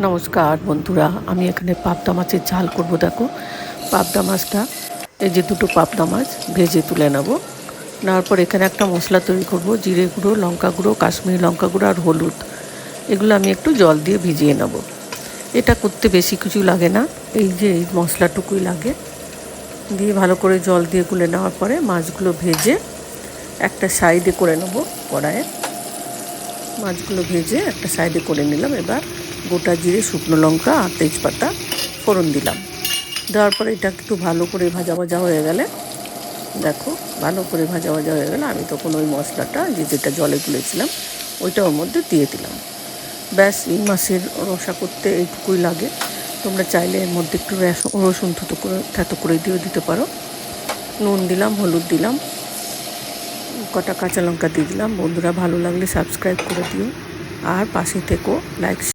নমস্কার বন্ধুরা, আমি এখানে পাবদা মাছের ঝাল করব, দেখো। পাবদা মাছটা, এই যে দুটো পাবদা মাছ, ভেজে তুলে নেব। নেওয়ার পর এখানে একটা মশলা তৈরি করব, জিরে গুঁড়ো, লঙ্কা গুঁড়ো, কাশ্মীরি লঙ্কা গুঁড়ো আর হলুদ। এগুলো আমি একটু জল দিয়ে ভিজিয়ে নেব। এটা করতে বেশি কিছু লাগে না, এই যে এই মশলাটুকুই লাগে। দিয়ে ভালো করে জল দিয়ে গুলে নেওয়ার পরে মাছগুলো ভেজে একটা সাইডে করে নেব কড়াইয়ে। মাছগুলো ভেজে একটা সাইডে করে নিলাম এবার। গোটা জিরে, শুকনো লঙ্কা আর তেজপাতা, ফোড়ন দিলাম। দেওয়ার পরে এটা একটু ভালো করে ভাজা ভাজা হয়ে গেলে, দেখো, ভালো করে ভাজা ভাজা হয়ে গেলে আমি তখন ওই মশলাটা যে যেটা জলে তুলেছিলাম ওইটা ওর মধ্যে দিয়ে দিলাম। ব্যাস, এই মাছের রসা করতে এইটুকুই লাগে। তোমরা চাইলে এর মধ্যে একটু রসুন থুতো করে, থেতো করে দিয়েও দিতে পারো। নুন দিলাম, হলুদ দিলাম, কটা কাঁচা লঙ্কা দিয়ে দিলাম। বন্ধুরা, ভালো লাগলে সাবস্ক্রাইব করে দিও। আর পাশে থেকো, লাইক